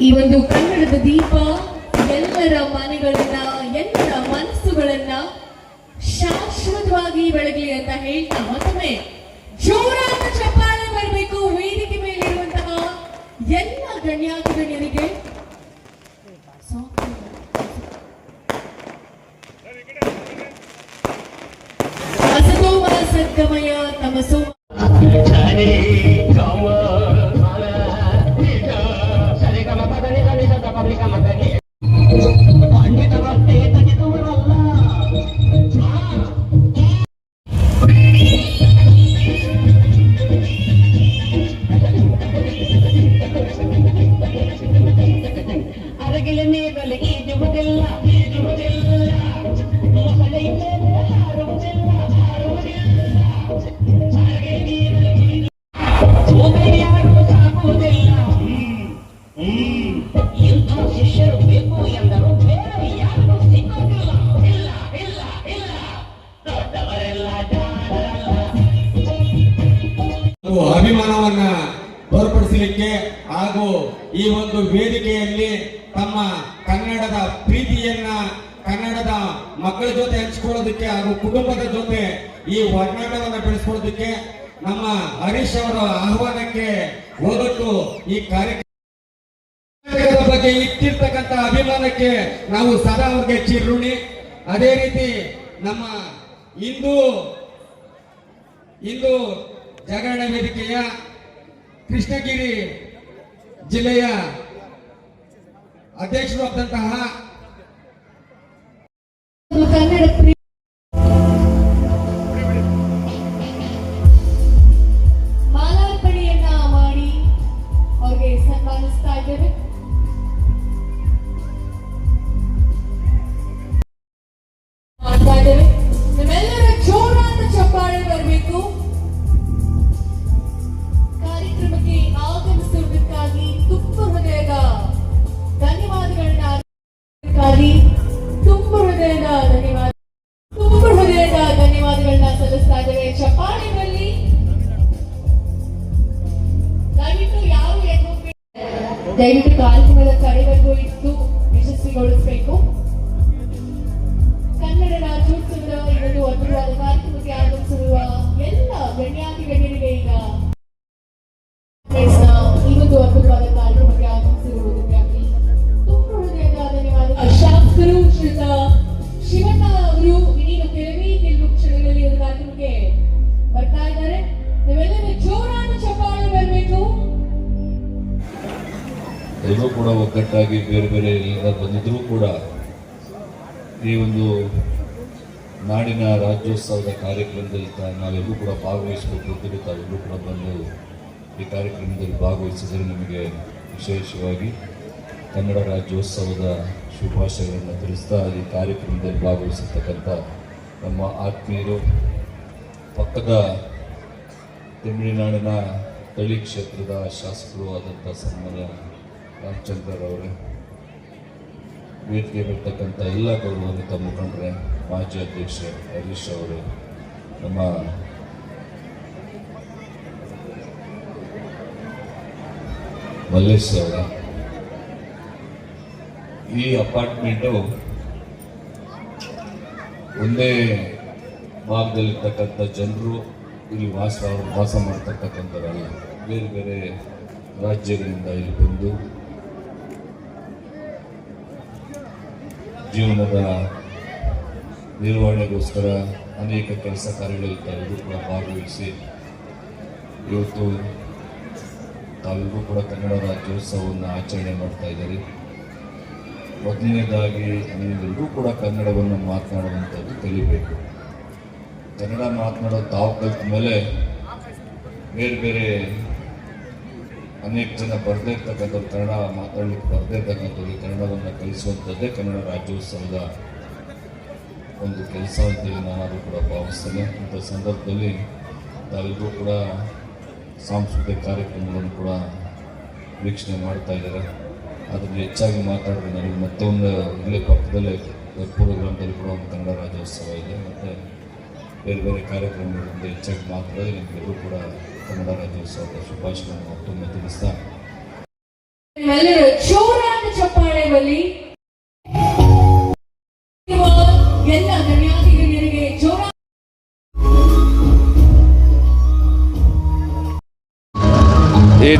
ಈ ಒಂದು ಕನ್ನಡದ ದೀಪ ಎಲ್ಲರ ಮನೆಗಳನ್ನ ಎಲ್ಲರ ಮನಸ್ಸುಗಳನ್ನ ಶಾಶ್ವತವಾಗಿ ಬೆಳಗಲಿ ಅಂತ ಹೇಳ್ತಾ ಮತ್ತೊಮ್ಮೆ ಜೋರಾದ ಚಪ್ಪಾಳೆ ಬರಬೇಕು. ವೇದಿಕೆ ಮೇಲಿರುವಂತಹ ಎಲ್ಲ ಗಣ್ಯಾತಿ ಗಣ್ಯರಿಗೆ ಸದ್ಗಮಯ ತಮಸೋ llegando. ಅಭಿಮಾನವನ್ನ ತೋರ್ಪಡಿಸಲಿಕ್ಕೆ ಹಾಗೂ ಈ ಒಂದು ವೇದಿಕೆಯಲ್ಲಿ ತಮ್ಮ ಕನ್ನಡದ ಪ್ರೀತಿಯನ್ನ ಕನ್ನಡದ ಮಕ್ಕಳ ಜೊತೆ ಹಂಚಿಕೊಳ್ಳೋದಕ್ಕೆ ಹಾಗೂ ಕುಟುಂಬದ ಜೊತೆ ಈ ಒಡನಾಟವನ್ನು ಬೆಳೆಸ್ಕೊಳ್ಳೋದಕ್ಕೆ ನಮ್ಮ ಹರೀಶ್ ಅವರ ಆಹ್ವಾನಕ್ಕೆ ಹೋದಟ್ಟು ಈ ಕಾರ್ಯಕ್ರಮದ ಬಗ್ಗೆ ಇಟ್ಟಿರ್ತಕ್ಕಂಥ ಅಭಿಮಾನಕ್ಕೆ ನಾವು ಸದಾ ಅವ್ರಿಗೆ ಚಿರುಣಿ. ಅದೇ ರೀತಿ ನಮ್ಮ ಇಂದು ಇಂದು ಜಾಗರಣ ವೇದಿಕೆಯ ಕೃಷ್ಣಗಿರಿ ಜಿಲ್ಲೆಯ ಅಧ್ಯಕ್ಷರು ಆದಂತಹ ಕನ್ನಡ ಗಣ್ಯರಿಗೆ ಈಗ ಒಂದು ಅದ್ಭುತವಾದ ಕಾರ್ಯಕ್ರಮಕ್ಕೆ ಆಗಮಿಸಿರುವುದಕ್ಕಾಗಿ ತುಂಬ ಹೃದಯದ ಧನ್ಯವಾದ ಶಾಸಕರು ಅವರು ಕೆಲವೇ ಬರ್ತಾ ಇದ್ದಾರೆ ಚಪ್ಪಾಳೆ ಕೂಡ ಒಗ್ಗಟ್ಟಾಗಿ ಬೇರೆ ಬೇರೆ ಎಲ್ಲ ಬಂದಿದ್ರೂ ಕೂಡ ಈ ಒಂದು ನಾಡಿನ ರಾಜ್ಯೋತ್ಸವದ ಕಾರ್ಯಕ್ರಮದಲ್ಲಿ ನಾವೆಲ್ಲರೂ ಕೂಡ ಭಾಗವಹಿಸಬೇಕು ಅಂತೇಳಿ ತಾವೆಲ್ಲರೂ ಕೂಡ ಬಂದು ಈ ಕಾರ್ಯಕ್ರಮದಲ್ಲಿ ಭಾಗವಹಿಸಿದರೆ ನಿಮಗೆ ವಿಶೇಷವಾಗಿ ಕನ್ನಡ ರಾಜ್ಯೋತ್ಸವದ ಶುಭಾಶಯಗಳನ್ನು ತಿಳಿಸ್ತಾ ಈ ಕಾರ್ಯಕ್ರಮದಲ್ಲಿ ಭಾಗವಹಿಸಿರ್ತಕ್ಕಂಥ ನಮ್ಮ ಆತ್ಮೀಯರು ಪಕ್ಕದ ತಮಿಳುನಾಡಿನ ತಳಿ ಕ್ಷೇತ್ರದ ಶಾಸಕರು ಆದಂಥ ಸನ್ಮಾನ್ಯ ರಾಮಚಂದ್ರರವರೇ ವೇದಿಕೆ ಬರ್ತಕ್ಕಂಥ ಎಲ್ಲ ಗೌರವಾನ್ವಿತ ಮುಖಂಡರೇ ಅಧ್ಯಕ್ಷ ಹರೀಶ್ ಅವರು ನಮ್ಮ ಮಲ್ಲೇಶ್ ಅವರ ಈ ಅಪಾರ್ಟ್ಮೆಂಟು ಒಂದೇ ಭಾಗದಲ್ಲಿರ್ತಕ್ಕಂಥ ಜನರು ಇಲ್ಲಿ ವಾಸ ವಾಸ ಮಾಡ್ತಕ್ಕಂಥವರಲ್ಲ. ಬೇರೆ ಬೇರೆ ರಾಜ್ಯಗಳಿಂದ ಇಲ್ಲಿ ಬಂದು ಜೀವನದ ನಿರ್ವಹಣೆಗೋಸ್ಕರ ಅನೇಕ ಕೆಲಸ ಕಾರ್ಯಗಳಲ್ಲಿ ತಾವೆಲ್ಲರೂ ಕೂಡ ಭಾಗವಹಿಸಿ ಇವತ್ತು ತಾವೆಲ್ಲರೂ ಕೂಡ ಕನ್ನಡ ರಾಜ್ಯೋತ್ಸವವನ್ನು ಆಚರಣೆ ಮಾಡ್ತಾ ಇದ್ದಾರೆ. ಮೊದಲನೇದಾಗಿ ನೀವೆಲ್ಲರೂ ಕೂಡ ಕನ್ನಡವನ್ನು ಮಾತನಾಡುವಂಥದ್ದು ಕಲಿಬೇಕು. ಕನ್ನಡ ಮಾತನಾಡೋದು ತಾವು ಕಲಿತ ಮೇಲೆ ಬೇರೆ ಬೇರೆ ಅನೇಕ ಜನ ಬರದೇ ಇರ್ತಕ್ಕಂಥವ್ರು ಕನ್ನಡ ಮಾತಾಡಲಿಕ್ಕೆ ಬರದೇ ಇರ್ತಕ್ಕಂಥವ್ರಿಗೆ ಕನ್ನಡವನ್ನು ಕಲಿಸುವಂಥದ್ದೇ ಕನ್ನಡ ರಾಜ್ಯೋತ್ಸವದ ಒಂದು ಕೆಲಸ ಅಂತೇಳಿ ನಾನಾದರೂ ಕೂಡ ಭಾವಿಸ್ತೇನೆ. ಇಂಥ ಸಂದರ್ಭದಲ್ಲಿ ತಾವೆಲ್ಲರೂ ಕೂಡ ಸಾಂಸ್ಕೃತಿಕ ಕಾರ್ಯಕ್ರಮಗಳನ್ನು ಕೂಡ ವೀಕ್ಷಣೆ ಮಾಡ್ತಾ ಇದ್ದಾರೆ ಅದರಲ್ಲಿ ಹೆಚ್ಚಾಗಿ ಮಾತಾಡಿದ್ರೆ ನನಗೆ ಮತ್ತೊಂದು ಇಲ್ಲೇ ಪಕ್ಕದಲ್ಲೇ ಪೂರ್ವ ಗ್ರಾಮದಲ್ಲಿ ಕೂಡ ಒಂದು ಕನ್ನಡ ರಾಜ್ಯೋತ್ಸವ ಇದೆ. ಮತ್ತು ಬೇರೆ ಬೇರೆ ಕಾರ್ಯಕ್ರಮಗಳಿಂದ ಹೆಚ್ಚಾಗಿ ಮಾತಾಡಿದ್ರೆ ನಿಮಗೆಲ್ಲರೂ ಕೂಡ ಕನ್ನಡ ರಾಜ್ಯೋತ್ಸವದ ಶುಭಾಶಯಗಳನ್ನು ಮತ್ತೊಮ್ಮೆ ತಿಳಿಸ್ತಾ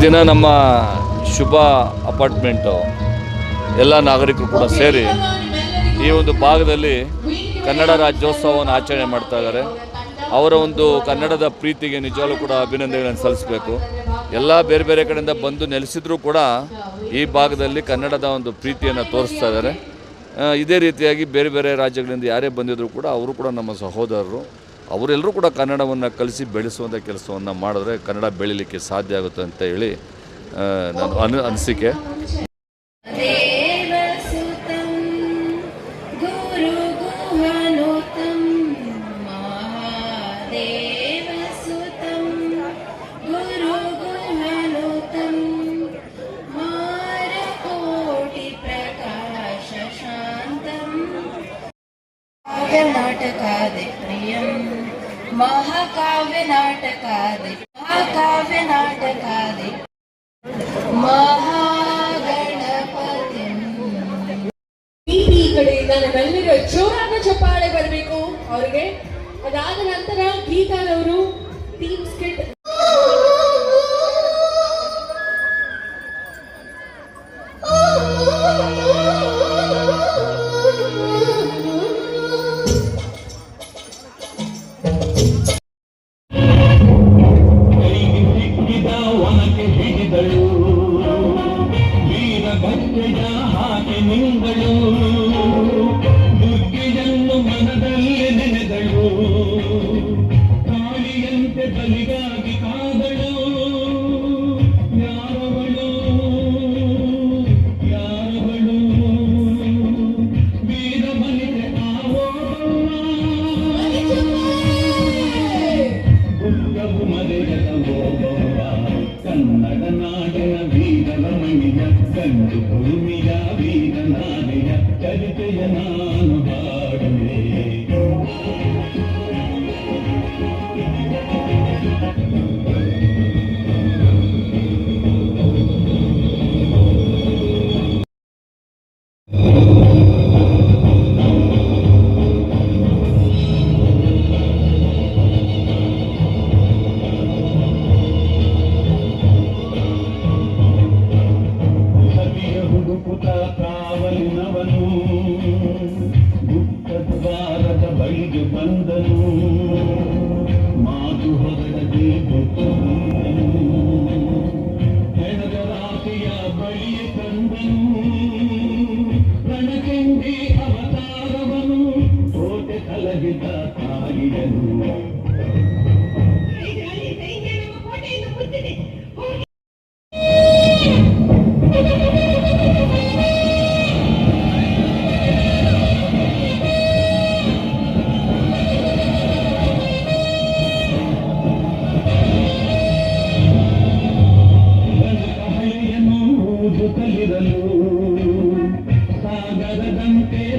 ದಿನ ನಮ್ಮ ಶುಭ ಅಪಾರ್ಟ್ಮೆಂಟು, ಎಲ್ಲ ನಾಗರಿಕರು ಕೂಡ ಸೇರಿ ಈ ಒಂದು ಭಾಗದಲ್ಲಿ ಕನ್ನಡ ರಾಜ್ಯೋತ್ಸವವನ್ನು ಆಚರಣೆ ಮಾಡ್ತಾ ಇದ್ದಾರೆ. ಅವರ ಒಂದು ಕನ್ನಡದ ಪ್ರೀತಿಗೆ ನಿಜವಾಗ್ಲೂ ಕೂಡ ಅಭಿನಂದನೆಗಳನ್ನು ಸಲ್ಲಿಸಬೇಕು. ಎಲ್ಲ ಬೇರೆ ಬೇರೆ ಕಡೆಯಿಂದ ಬಂದು ನೆಲೆಸಿದ್ರೂ ಕೂಡ ಈ ಭಾಗದಲ್ಲಿ ಕನ್ನಡದ ಒಂದು ಪ್ರೀತಿಯನ್ನು ತೋರಿಸ್ತಾ ಇದ್ದಾರೆ. ಇದೇ ರೀತಿಯಾಗಿ ಬೇರೆ ಬೇರೆ ರಾಜ್ಯಗಳಿಂದ ಯಾರೇ ಬಂದಿದ್ದರೂ ಕೂಡ ಅವರು ಕೂಡ ನಮ್ಮ ಸಹೋದರರು. ಅವರೆಲ್ಲರೂ ಕೂಡ ಕನ್ನಡವನ್ನು ಕಲಿಸಿ ಬೆಳೆಸುವಂಥ ಕೆಲಸವನ್ನು ಮಾಡಿದ್ರೆ ಕನ್ನಡ ಬೆಳೀಲಿಕ್ಕೆ ಸಾಧ್ಯ ಆಗುತ್ತೆ ಅಂತ ಹೇಳಿ ನಾನು ಅನ್, ಅನಿಸಿಕೆ.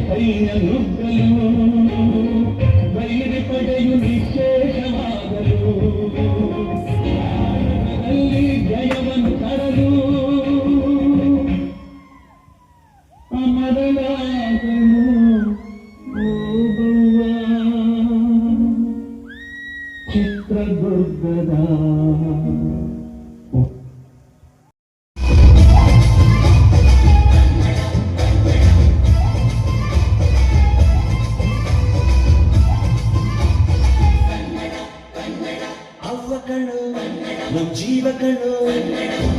పైన రుగ్గలు బయలుపడయు నిశేషమా の地ばかの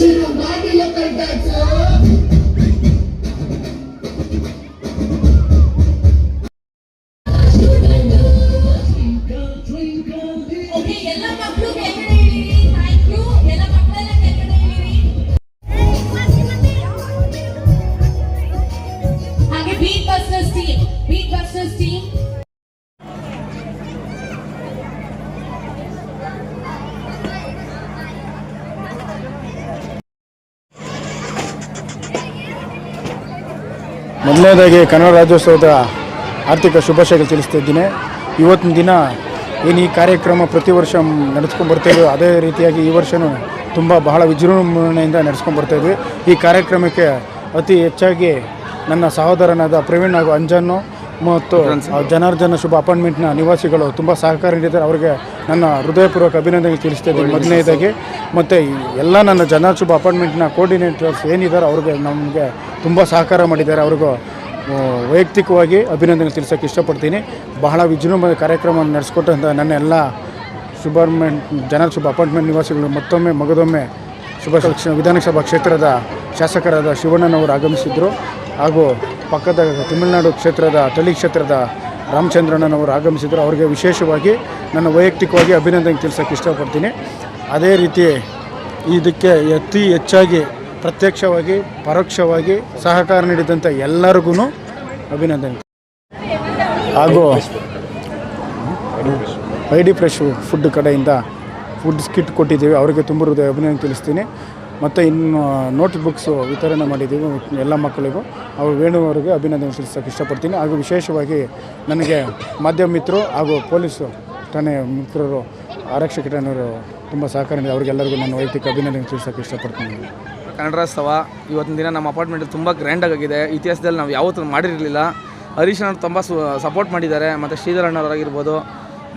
Commission look like that, sir. ಮೊದಲನೇದಾಗಿ ಕನ್ನಡ ರಾಜ್ಯೋತ್ಸವದ ಆರ್ಥಿಕ ಶುಭಾಶಯಗಳು ತಿಳಿಸ್ತಾ ಇವತ್ತಿನ ದಿನ ಏನು ಈ ಕಾರ್ಯಕ್ರಮ ಪ್ರತಿ ವರ್ಷ ನಡೆಸ್ಕೊಂಡು ಬರ್ತಾಯಿದ್ವಿ ಅದೇ ರೀತಿಯಾಗಿ ಈ ವರ್ಷವೂ ತುಂಬ ಬಹಳ ವಿಜೃಂಭಣೆಯಿಂದ ನಡೆಸ್ಕೊಂಡು ಬರ್ತಾಯಿದ್ವಿ ಈ ಕಾರ್ಯಕ್ರಮಕ್ಕೆ ಅತಿ ಹೆಚ್ಚಾಗಿ ನನ್ನ ಸಹೋದರನಾದ ಪ್ರವೀಣ್ ಹಾಗೂ ಅಂಜನ್ನು ಮತ್ತು ಜನಾರ್ದನ ಶುಭ ಅಪಾರ್ಟ್ಮೆಂಟ್ನ ನಿವಾಸಿಗಳು ತುಂಬ ಸಹಕಾರ ನೀಡಿದ್ದಾರೆ. ಅವರಿಗೆ ನನ್ನ ಹೃದಯಪೂರ್ವಕ ಅಭಿನಂದನೆ ತಿಳಿಸ್ತಾ ಇದ್ದೀನಿ. ಮೊದಲನೇದಾಗಿ ಮತ್ತು ಎಲ್ಲ ನನ್ನ ಜನ ಶುಭ ಅಪಾರ್ಟ್ಮೆಂಟ್ನ ಕೋರ್ಡಿನೇಟರ್ಸ್ ಏನಿದ್ದಾರೆ ಅವ್ರಿಗೆ ನಮಗೆ ತುಂಬ ಸಹಕಾರ ಮಾಡಿದ್ದಾರೆ. ಅವ್ರಿಗೂ ವೈಯಕ್ತಿಕವಾಗಿ ಅಭಿನಂದನೆ ತಿಳಿಸೋಕ್ಕೆ ಇಷ್ಟಪಡ್ತೀನಿ. ಬಹಳ ವಿಜೃಂಭಣೆ ಕಾರ್ಯಕ್ರಮ ನಡೆಸ್ಕೊಟ್ಟಂಥ ನನ್ನ ಎಲ್ಲ ಶುಭಾರ್ಮೆಂಟ್ ಜನ ಶುಭ ಅಪಾರ್ಟ್ಮೆಂಟ್ ನಿವಾಸಿಗಳು ಮತ್ತೊಮ್ಮೆ ಮಗದೊಮ್ಮೆ ಶುಭ ವಿಧಾನಸಭಾ ಕ್ಷೇತ್ರದ ಶಾಸಕರಾದ ಶಿವಣ್ಣನವರು ಆಗಮಿಸಿದ್ದರು ಹಾಗೂ ಪಕ್ಕದ ತಮಿಳುನಾಡು ಕ್ಷೇತ್ರದ, ತಳಿ ಕ್ಷೇತ್ರದ ರಾಮಚಂದ್ರಣ್ಣನವರು ಆಗಮಿಸಿದರು. ಅವರಿಗೆ ವಿಶೇಷವಾಗಿ ನನ್ನ ವೈಯಕ್ತಿಕವಾಗಿ ಅಭಿನಂದನೆ ತಿಳಿಸೋಕ್ಕೆ ಇಷ್ಟಪಡ್ತೀನಿ. ಅದೇ ರೀತಿ ಇದಕ್ಕೆ ಅತಿ ಹೆಚ್ಚಾಗಿ ಪ್ರತ್ಯಕ್ಷವಾಗಿ, ಪರೋಕ್ಷವಾಗಿ ಸಹಕಾರ ನೀಡಿದಂಥ ಎಲ್ಲರಿಗೂ ಅಭಿನಂದನೆ. ಹಾಗೂ ಐ ಡಿ ಫ್ರೆಶ್ ಫುಡ್ ಕಡೆಯಿಂದ ಫುಡ್ ಸ್ಕಿಟ್ ಕೊಟ್ಟಿದ್ದೀವಿ. ಅವರಿಗೆ ತುಂಬ ಹೃದಯ ಅಭಿನಂದನೆ ತಿಳಿಸ್ತೀನಿ. ಮತ್ತು ಇನ್ನು ನೋಟ್ ಬುಕ್ಸು ವಿತರಣೆ ಮಾಡಿದ್ದೀವಿ ಎಲ್ಲ ಮಕ್ಕಳಿಗೂ. ಅವರು ವೇಣು ಅವರಿಗೆ ಅಭಿನಂದನೆ ಸಲ್ಲಿಸೋಕ್ಕೆ ಇಷ್ಟಪಡ್ತೀನಿ. ಹಾಗೂ ವಿಶೇಷವಾಗಿ ನನಗೆ ಮಾಧ್ಯಮ ಮಿತ್ರರು ಹಾಗೂ ಪೊಲೀಸು ಠಾಣೆ ಮಿತ್ರರು, ಆರಕ್ಷಕ ಠಾಣೆಯವರು ತುಂಬ ಸಹಕಾರ ನೀಡಿ ಅವರಿಗೆಲ್ಲರಿಗೂ ನಾನು ವೈಯಕ್ತಿಕ ಅಭಿನಂದನೆ ತಿಳಿಸೋಕ್ಕೆ ಇಷ್ಟಪಡ್ತೀನಿ. ಕನ್ನಡ ರಾಜ್ಯೋತ್ಸವ ಇವತ್ತಿನ ದಿನ ನಮ್ಮ ಅಪಾರ್ಟ್ಮೆಂಟ್ ತುಂಬ ಗ್ರ್ಯಾಂಡಾಗಿದೆ ಇತಿಹಾಸದಲ್ಲಿ ನಾವು ಯಾವತ್ತೂ ಮಾಡಿರಲಿಲ್ಲ. ಹರೀಶ್ ಅವರು ತುಂಬ ಸಪೋರ್ಟ್ ಮಾಡಿದ್ದಾರೆ. ಮತ್ತು ಶ್ರೀಧರ್ ಅಣ್ಣವರಾಗಿರ್ಬೋದು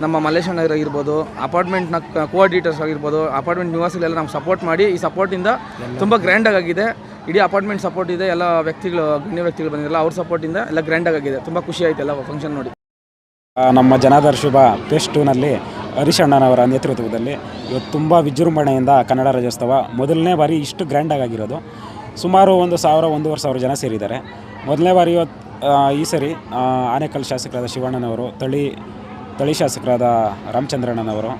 ನಮ್ಮ ಮಲ್ಲೇಶ ಆಗಿರ್ಬೋದು ಅಪಾರ್ಟ್ಮೆಂಟ್ನ ಕೋಆರ್ಡಿನೇಟರ್ಸ್ ಆಗಿರ್ಬೋದು ಅಪಾರ್ಟ್ಮೆಂಟ್ ನಿವಾಸಿಗಳೆಲ್ಲ ನಾವು ಸಪೋರ್ಟ್ ಮಾಡಿ ಈ ಸಪೋರ್ಟಿಂದ ತುಂಬ ಗ್ರ್ಯಾಂಡಾಗಿದೆ ಇಡೀ ಅಪಾರ್ಟ್ಮೆಂಟ್ ಸಪೋರ್ಟ್ ಇದೆ ಎಲ್ಲ ವ್ಯಕ್ತಿಗಳು ಗಣ್ಯ ವ್ಯಕ್ತಿಗಳು ಬಂದಿರಲ್ಲ ಅವ್ರ ಸಪೋರ್ಟಿಂದ ಎಲ್ಲ ಗ್ರ್ಯಾಂಡಾಗಿದೆ ತುಂಬ ಖುಷಿ ಆಯ್ತು ಎಲ್ಲ ಫಂಕ್ಷನ್ ನೋಡಿ. ನಮ್ಮ ಜನಾದರ್ ಶುಭ ಫೇಸ್ ಟೂನಲ್ಲಿ ಹರೀಶ್ ಅಣ್ಣನವರ ನೇತೃತ್ವದಲ್ಲಿ ಇವತ್ತು ತುಂಬ ವಿಜೃಂಭಣೆಯಿಂದ ಕನ್ನಡ ರಾಜ್ಯೋತ್ಸವ ಮೊದಲನೇ ಬಾರಿ ಇಷ್ಟು ಗ್ರ್ಯಾಂಡಾಗಿ ಆಗಿರೋದು. ಸುಮಾರು ಒಂದು ಸಾವಿರ ಒಂದೂವರೆ ಸಾವಿರ ಜನ ಸೇರಿದ್ದಾರೆ. ಮೊದಲನೇ ಬಾರಿ ಇವತ್ತು ಈ ಸರಿ ಆನೇಕಲ್ ಶಾಸಕರಾದ ಶಿವಣ್ಣನವರು ತಳಿ ತಳಿ ಶಾಸಕರಾದ ರಾಮಚಂದ್ರಣ್ಣನವರು,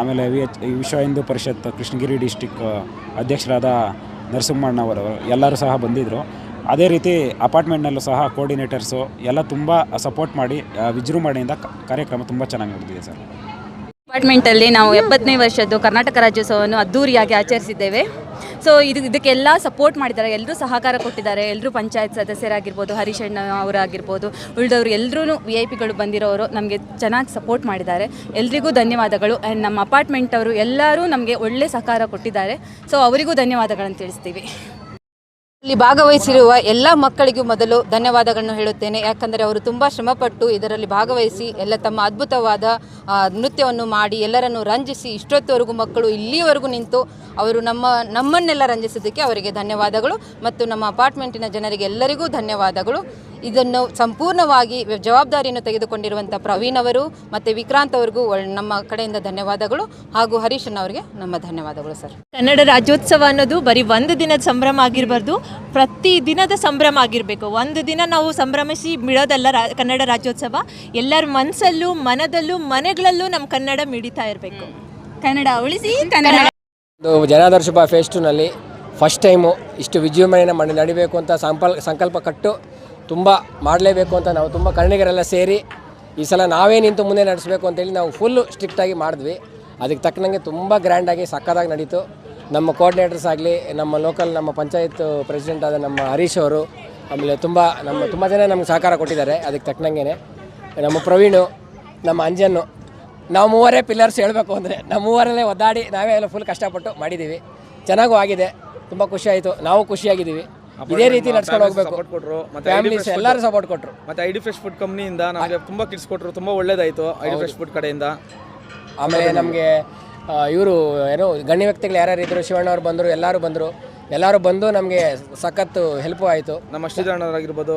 ಆಮೇಲೆ ವಿ ಎಚ್ ವಿಶ್ವ ಹಿಂದೂ ಪರಿಷತ್ ಕೃಷ್ಣಗಿರಿ ಡಿಸ್ಟಿಕ್ ಅಧ್ಯಕ್ಷರಾದ ನರಸಿಂಹಣ್ಣವರು ಎಲ್ಲರೂ ಸಹ ಬಂದಿದ್ದರು ಅದೇ ರೀತಿ ಅಪಾರ್ಟ್ಮೆಂಟ್ನಲ್ಲೂ ಸಹ ಕೋರ್ಡಿನೇಟರ್ಸು ಎಲ್ಲ ತುಂಬ ಸಪೋರ್ಟ್ ಮಾಡಿ ವಿಜೃಂಭಣೆಯಿಂದ ಕಾರ್ಯಕ್ರಮ ತುಂಬ ಚೆನ್ನಾಗಿ ನಡೆದಿದೆ ಸರ್. ಅಪಾರ್ಟ್ಮೆಂಟಲ್ಲಿ ನಾವು ಎಪ್ಪತ್ತನೇ ವರ್ಷದ್ದು ಕರ್ನಾಟಕ ರಾಜ್ಯೋತ್ಸವವನ್ನು ಅದ್ದೂರಿಯಾಗಿ ಆಚರಿಸಿದ್ದೇವೆ. ಸೊ ಇದು, ಇದಕ್ಕೆಲ್ಲ ಸಪೋರ್ಟ್ ಮಾಡಿದ್ದಾರೆ. ಎಲ್ಲರೂ ಸಹಕಾರ ಕೊಟ್ಟಿದ್ದಾರೆ. ಎಲ್ಲರೂ ಪಂಚಾಯತ್ ಸದಸ್ಯರಾಗಿರ್ಬೋದು ಹರೀಶ್ ಅಣ್ಣ ಅವರಾಗಿರ್ಬೋದು, ಉಳಿದವರು ಎಲ್ಲರೂ ವಿ ಐ ಪಿಗಳು ಬಂದಿರೋರು ನಮಗೆ ಚೆನ್ನಾಗಿ ಸಪೋರ್ಟ್ ಮಾಡಿದ್ದಾರೆ. ಎಲ್ರಿಗೂ ಧನ್ಯವಾದಗಳು. ಆ್ಯಂಡ್ ನಮ್ಮ ಅಪಾರ್ಟ್ಮೆಂಟ್ ಅವರು ಎಲ್ಲರೂ ನಮಗೆ ಒಳ್ಳೆ ಸಹಕಾರ ಕೊಟ್ಟಿದ್ದಾರೆ. ಸೊ ಅವರಿಗೂ ಧನ್ಯವಾದಗಳನ್ನು ತಿಳಿಸ್ತೀವಿ. ಇಲ್ಲಿ ಭಾಗವಹಿಸಿರುವ ಎಲ್ಲ ಮಕ್ಕಳಿಗೂ ಮೊದಲು ಧನ್ಯವಾದಗಳನ್ನು ಹೇಳುತ್ತೇನೆ. ಯಾಕಂದರೆ ಅವರು ತುಂಬ ಶ್ರಮಪಟ್ಟು ಇದರಲ್ಲಿ ಭಾಗವಹಿಸಿ ಎಲ್ಲ ತಮ್ಮ ಅದ್ಭುತವಾದ ನೃತ್ಯವನ್ನು ಮಾಡಿ ಎಲ್ಲರನ್ನು ರಂಜಿಸಿ ಇಷ್ಟೊತ್ತುವರೆಗೂ ಮಕ್ಕಳು ಇಲ್ಲಿಯವರೆಗೂ ನಿಂತು ಅವರು ನಮ್ಮ, ನಮ್ಮನ್ನೆಲ್ಲ ರಂಜಿಸಿದ್ದಕ್ಕೆ ಅವರಿಗೆ ಧನ್ಯವಾದಗಳು ಮತ್ತು ನಮ್ಮ ಅಪಾರ್ಟ್ಮೆಂಟಿನ ಜನರಿಗೆ ಎಲ್ಲರಿಗೂ ಧನ್ಯವಾದಗಳು. ಇದನ್ನು ಸಂಪೂರ್ಣವಾಗಿ ಜವಾಬ್ದಾರಿಯನ್ನು ತೆಗೆದುಕೊಂಡಿರುವಂಥ ಪ್ರವೀಣ್ ಅವರು ಮತ್ತು ವಿಕ್ರಾಂತ್ ಅವರಿಗೂ ನಮ್ಮ ಕಡೆಯಿಂದ ಧನ್ಯವಾದಗಳು ಹಾಗೂ ಹರೀಶನ್ ಅವರಿಗೆ ನಮ್ಮ ಧನ್ಯವಾದಗಳು ಸರ್. ಕನ್ನಡ ರಾಜ್ಯೋತ್ಸವ ಅನ್ನೋದು ಬರೀ ಒಂದು ದಿನದ ಸಂಭ್ರಮ ಆಗಿರಬಾರ್ದು ಪ್ರತಿ ದಿನದ ಸಂಭ್ರಮ ಆಗಿರಬೇಕು. ಒಂದು ದಿನ ನಾವು ಸಂಭ್ರಮಿಸಿ ಬಿಡೋದಲ್ಲ ರಾ ಕನ್ನಡ ರಾಜ್ಯೋತ್ಸವ ಎಲ್ಲರ ಮನಸ್ಸಲ್ಲೂ ಮನದಲ್ಲೂ ಮನೆಗಳಲ್ಲೂ ನಮ್ಮ ಕನ್ನಡ ಮಿಡಿತಾ ಇರಬೇಕು. ಕನ್ನಡ ಉಳಿಸಿ ಕನ್ನಡ ಇದು ಜನಾದರ್ಶ ಶುಭ ಫೆಸ್ಟ್ನಲ್ಲಿ ಫಸ್ಟ್ ಟೈಮು ಇಷ್ಟು ವಿಜೃಂಭಣೆಯನ್ನು ಮಾಡಿ ನಡಿಬೇಕು ಅಂತ ಸಂಪಲ್ ಸಂಕಲ್ಪ ಕಟ್ಟು ತುಂಬ ಮಾಡಲೇಬೇಕು ಅಂತ ನಾವು ತುಂಬ ಕನ್ನಡಿಗರೆಲ್ಲ ಸೇರಿ ಈ ಸಲ ನಾವೇ ನಿಂತು ಮುಂದೆ ನಡೆಸಬೇಕು ಅಂತೇಳಿ ನಾವು ಫುಲ್ಲು ಸ್ಟ್ರಿಕ್ಟಾಗಿ ಮಾಡಿದ್ವಿ. ಅದಕ್ಕೆ ತಕ್ಕನಂಗೆ ತುಂಬ ಗ್ರ್ಯಾಂಡಾಗಿ ಸಕ್ಕದಾಗಿ ನಡೀತು. ನಮ್ಮ ಕೋಆರ್ಡಿನೇಟರ್ಸ್ ಆಗಲಿ ನಮ್ಮ ಲೋಕಲ್ ನಮ್ಮ ಪಂಚಾಯತ್ ಪ್ರೆಸಿಡೆಂಟ್ ಆದ ನಮ್ಮ ಹರೀಶ್ ಅವರು ಆಮೇಲೆ ತುಂಬ ನಮ್ಮ ತುಂಬ ಜನ ನಮ್ಗೆ ಸಹಕಾರ ಕೊಟ್ಟಿದ್ದಾರೆ ಅದಕ್ಕೆ ತಕ್ಕನಂಗೆ ನಮ್ಮ ಪ್ರವೀಣು ನಮ್ಮ ಅಂಜನ್ನು ನಾವು ಮೂವರೇ ಪಿಲ್ಲರ್ಸ್ ಹೇಳಬೇಕು ಅಂದರೆ ನಮ್ಮ ಮೂವರಲ್ಲೇ ಒದ್ದಾಡಿ ನಾವೇ ಎಲ್ಲ ಫುಲ್ ಕಷ್ಟಪಟ್ಟು ಮಾಡಿದ್ದೀವಿ. ಚೆನ್ನಾಗೂ ಆಗಿದೆ ತುಂಬ ಖುಷಿ ಆಯಿತು ನಾವು ಖುಷಿಯಾಗಿದ್ದೀವಿ. ಇದೇ ರೀತಿ ನಡ್ಸ್ಕೊಂಡು ಹೋಗ್ಬೇಕು. ಕೊಟ್ಟರು ಮತ್ತೆ ಫ್ಯಾಮಿಲೀಸ್ ಎಲ್ಲರೂ ಸಪೋರ್ಟ್ ಕೊಟ್ಟರು ಮತ್ತೆ ಐ ಡಿ ಫ್ರೆಶ್ ಫುಡ್ ಕಂಪ್ನಿಯಿಂದ ನಮಗೆ ತುಂಬ ಕಿಟ್ಸ್ ಕೊಟ್ಟರು ತುಂಬ ಒಳ್ಳೇದಾಯಿತು ಐ ಡಿ ಫ್ರೆಶ್ ಫುಡ್ ಕಡೆಯಿಂದ. ಆಮೇಲೆ ನಮಗೆ ಇವರು ಏನೋ ಗಣ್ಯ ವ್ಯಕ್ತಿಗಳು ಯಾರ್ಯಾರು ಇದ್ದರು ಶಿವಣ್ಣವ್ರು ಬಂದರು, ಎಲ್ಲರೂ ಬಂದರು. ಎಲ್ಲರೂ ಬಂದು ನಮಗೆ ಸಖತ್ತು ಹೆಲ್ಪು ಆಯಿತು. ನಮ್ಮ ಶ್ರೀಧರಣ್ಣವರಾಗಿರ್ಬೋದು